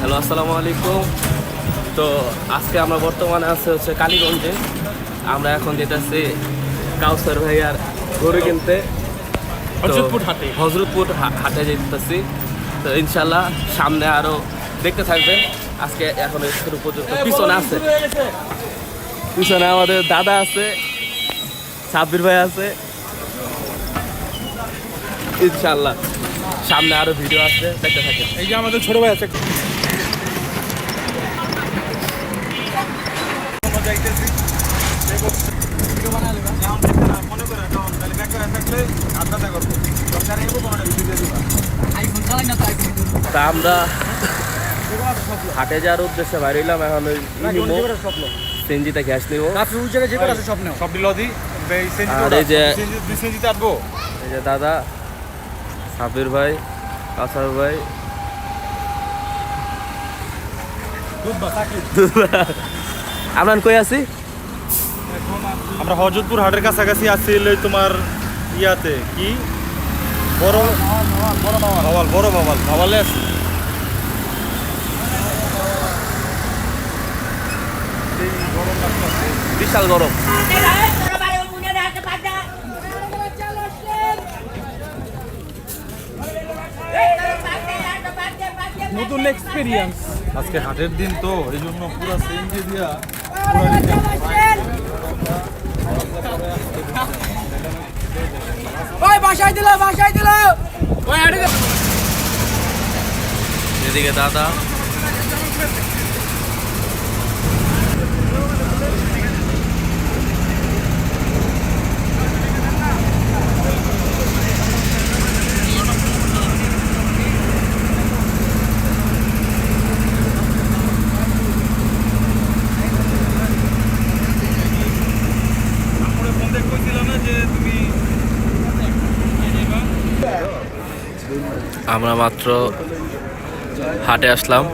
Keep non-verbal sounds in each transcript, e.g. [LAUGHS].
Hello আসসালামু আলাইকুম। তো আজকে আমরা বর্তমানে আছে হচ্ছে কালীগঞ্জে। আমরা এখন যেতেছি কাউসার ভাইয়ার গরু কিনতে। তো হযরতপুর হাটে। হজরতপুর হাটে যেতেছি। তো ইনশাল্লাহ সামনে আরও দেখতে থাকবেন। আজকে এখন শুরু পর্যন্ত। পিছনে আছে। পিছনে আমাদের দাদা আছে সাব্বির ভাই আছে। ইনশাল্লাহ সামনে আরও ভিডিও আসবে দেখতে থাকেন। এই যে আমাদের ছোট ভাই আছে। তা আমরা হাটে যাওয়ার উদ্দেশ্যে বাইরে হইলাম। এখন ওই গ্যাস নিব আর এই যে- এই যে দাদা সাবির ভাই কাসার ভাই। [LAUGHS] আমরা কই আছি? আমরা হজরতপুর হাটের কাছাকাছি আছি তোমার ইয়াতে। কি? বড় ভাওয়াল বড় ভাওয়াল। ভাওয়ালে আছি। বিশাল গরম। নতুন এক্সপিরিয়েন্স আজকে হাটের দিন তো এই জন্য পুরো দিয়া ওই বাসায় দিল বাসায় দিল। এদিকে দাদা। আমরা মাত্র হাটে আসলাম।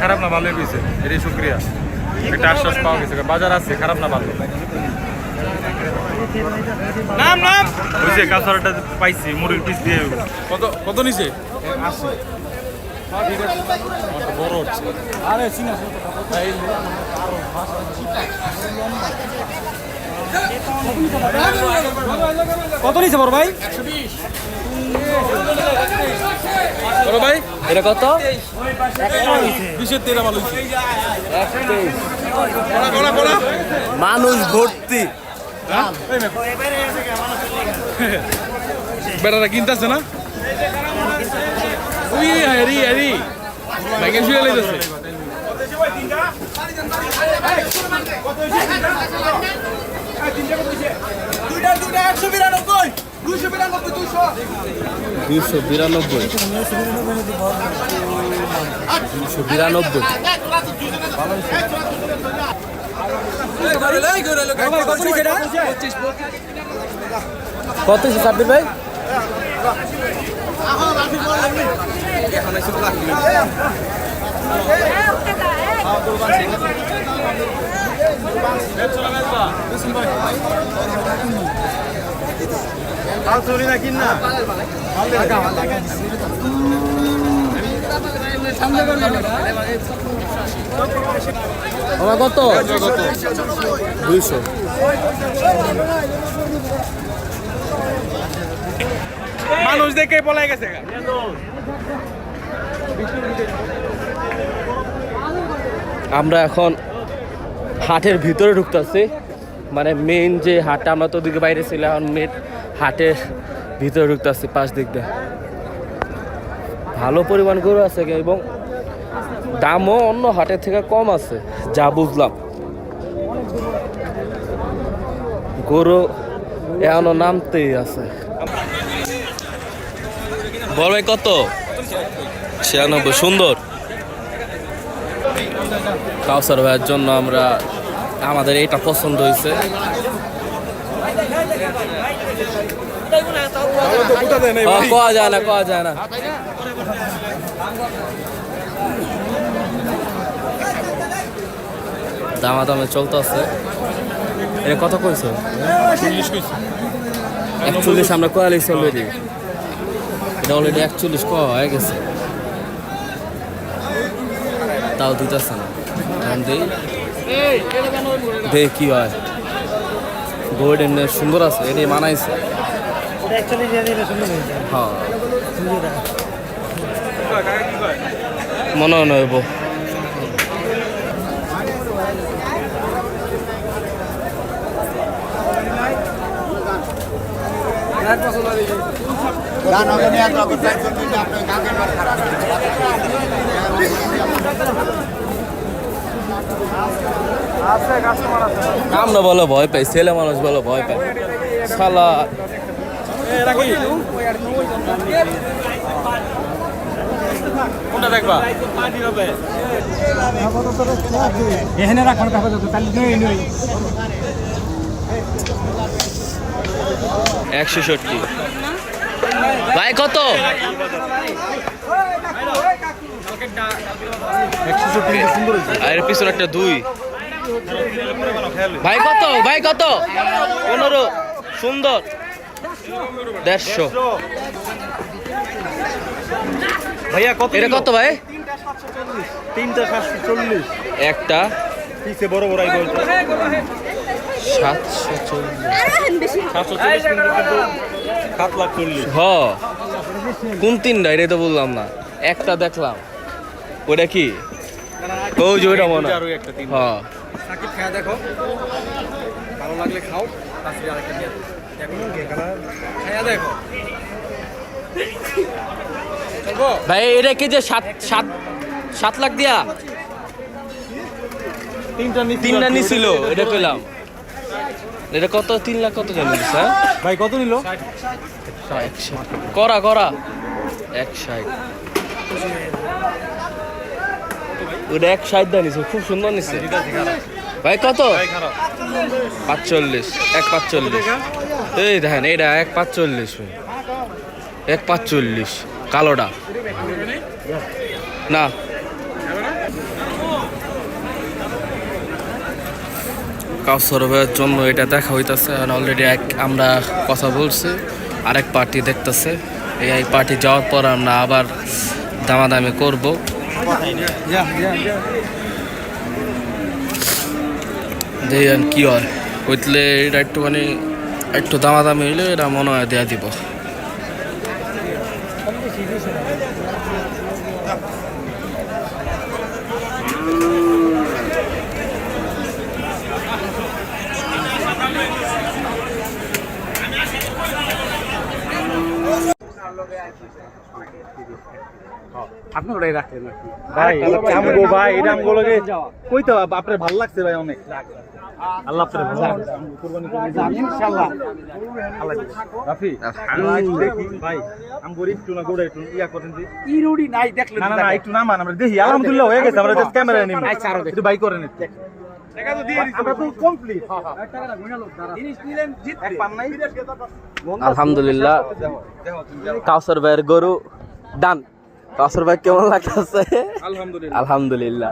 খারাপ না ভালোই হয়েছে। এটাই শুক্রিয়া। একটা আশ্বাস পাওয়া গেছে। বাজার আছে খারাপ না ভালো। নাম নাম। হয়েছে কাঁচাটা পাইছি মুড়ির পিস দিয়ে। কত কত নিছে? বড় হচ্ছে আরে সিনা কত নিছে বড় ভাই? বড় ভাই? এটা কত? বিশের তেরা হয়েছে মানুষ ভর্তি। [LAUGHS] বেড়াটা কিনতেছে না উই হ্যারি হ্যারি ব্যাগে শুয়ে লেগেছে দুইটা দুইটা একশো বিরানব্বই দুইশো বিরানব্বই দুইশো দুইশো বিরানব্বই দুইশো বিরানব্বই কত নিছে কত? দুইশো। মানুষ দেখে পলাই গেছে। আমরা এখন হাটের ভিতরে ঢুকতেছি। মানে মেন যে হাটটা আমরা তো ওদিকে বাইরে ছিলাম এখন মেন হাটের ভিতরে ঢুকতেছি পাশ দিক দিয়ে। ভালো পরিমাণ গরু আছে এবং দামও অন্য হাটের থেকে কম আছে যা বুঝলাম। গরু এখনও নামতেই আছে। বড় ভাই কত? ছিয়ানব্বই সুন্দর। কাউসার ভাইয়ের জন্য আমরা আমাদের এটা পছন্দ হয়েছে। হ্যাঁ, কোয়া যায় না কোয়া যায় না। দামা দামে চলতে আছে এটা কত কইছো? একচল্লিশ আমরা কোয়ালিস অলরেডি এটা অলরেডি একচল্লিশ ক হয়ে গেছে। তাও দিতেছে না। দেই। দে কি হয়। গোল্ডেন সুন্দর আছে এটাই মানাইছে হ্যাঁ মনে হয় নইব গান হবে না তো টেনশন নিতে আপনার গানের বার খারাপ আমরা বলো ভয় পাই ছেলে মানুষ বলো ভয় পাই। শালা। কোনটা দেখবা? এখানে কাপড় তাহলে নই নই একশো ষাটটি ভাই কত? আর পিছনে একটা দুই। ভাই কত? ভাই কত? পনেরো। সুন্দর। দেড়শো। ভাইয়া কত এটা কত ভাই? তিনটা সাতশো চল্লিশ। একটা। পিছে বড় বড় সাতশো চল্লিশ। সাতশো চল্লিশ কিন্তু কিন্তু সাত লাখ চল্লিশ হ। কোন তিনটা এটা তো বললাম না। একটা দেখলাম। ওটা কি? যে ওইটা মনে হয়। হ্যাঁ দেখো। ভালো লাগলে খাও। দেখো। ভাই এটা কি যে সাত সাত সাত লাখ দিয়া? তিনটা নিছিল এটা পেলাম এটা কত? তিন লাখ কত জানি স্যার ভাই কত নিল? করা করা। এক ষাট। ওটা এক ষাট দা নিছে খুব সুন্দর নিছে। ভাই কত? পাঁচচল্লিশ এক পাঁচচল্লিশ। এই দেখেন এটা এক পাঁচচল্লিশ এক পাঁচচল্লিশ কালোটা। না কাউসর ভাইয়ের জন্য এটা দেখা হইতাছে অলরেডি এক আমরা কথা বলছি, আরেক পার্টি দেখতেছে। এই এই পার্টি যাওয়ার পর আমরা আবার দামাদামি করব। দেখেন কি হয়। হইতলে এটা একটুখানি, একটু দামাদামি হইলে এটা মনে হয় দেওয়া দিব। আপনি ওটাই রাখলেন ভাই আমগো ভাই এটা আমগো লগে কইতে আপনার ভালো লাগছে ভাই অনেক। আল্লাহ আপনার ভালো কুরবানি করে ইনশাআল্লাহ। রাফি দেখি। ভাই আমগো একটু না গোড়া একটু ইয়া করেন দি। ই রুডি নাই দেখলেন না না না একটু নামান আমরা দেখি। আলহামদুলিল্লাহ হয়ে গেছে আমরা জাস্ট ক্যামেরা আচ্ছা, আরও একটু বাই করেন একটু। টাকা তো দিয়ে দিছি। আমরা তো কমপ্লিট জিনিস নিলেন জিতবে। এক পান নাই। আলহামদুলিল্লাহ। কাউসার ভাইয়ের গরু ডান। কাউসার ভাই কেমন লাগতেছে? আলহামদুলিল্লাহ। আলহামদুলিল্লাহ।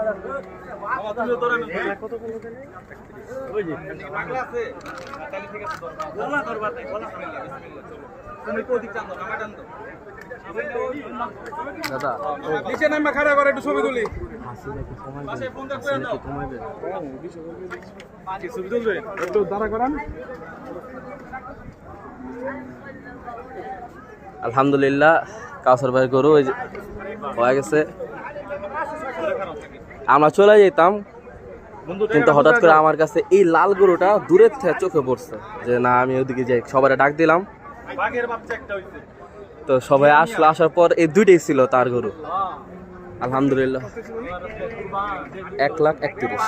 দাদা নিচে নামা খাড়া করে একটু ছবি তুলি। বাসায় ফোন করে দাও ছবি তুলবে একটু দাঁড়া করান আলহামদুলিল্লাহ কাউসার ভাইয়ের গরু ওই যে হয়ে গেছে। আমরা চলে যেতাম কিন্তু হঠাৎ করে আমার কাছে এই লাল গরুটা দূরের থেকে চোখে পড়ছে যে না আমি ওদিকে যাই। সবাই ডাক দিলাম। তো সবাই আসলো আসার পর এই দুইটাই ছিল তার গরু। আলহামদুলিল্লাহ। এক লাখ একত্রিশ।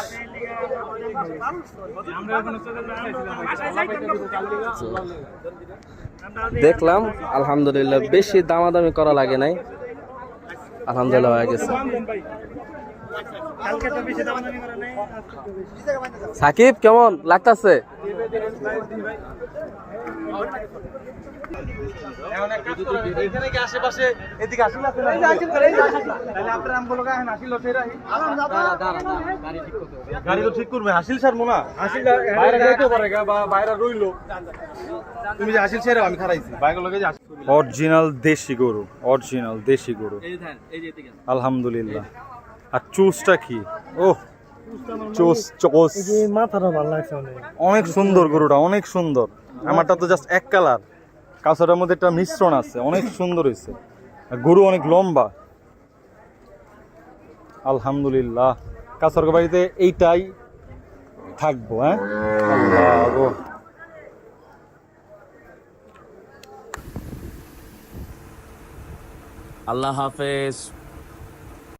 দেখলাম আলহামদুলিল্লাহ বেশি দামাদামি করা লাগে নাই। আলহামদুলিল্লাহ হয়ে গেছে সাকিব কেমন লাগতাছে? আশেপাশে এদিকে গাড়ি তো ঠিক করবে হাসিল স্যার মোনা হাসিল বাইরে যাইতে পারে গা বা বাইরে রইল তুমি যে হাসিল আমি খারাইছি বাইরে লগে অরিজিনাল দেশি গরু অরিজিনাল দেশি গরু। আলহামদুলিল্লাহ। আর চুসটা কি? ও চুস চোস মাথাটা ভালো লাগছে অনেক। সুন্দর গরুটা অনেক সুন্দর। আমারটা তো জাস্ট এক কালার কাঁচাটার মধ্যে একটা মিশ্রণ আছে, অনেক সুন্দর হয়েছে। গরু অনেক লম্বা। আলহামদুলিল্লাহ। কাঁচার বাড়িতে এইটাই থাকব হ্যাঁ। আল্লাহ হাফেজ।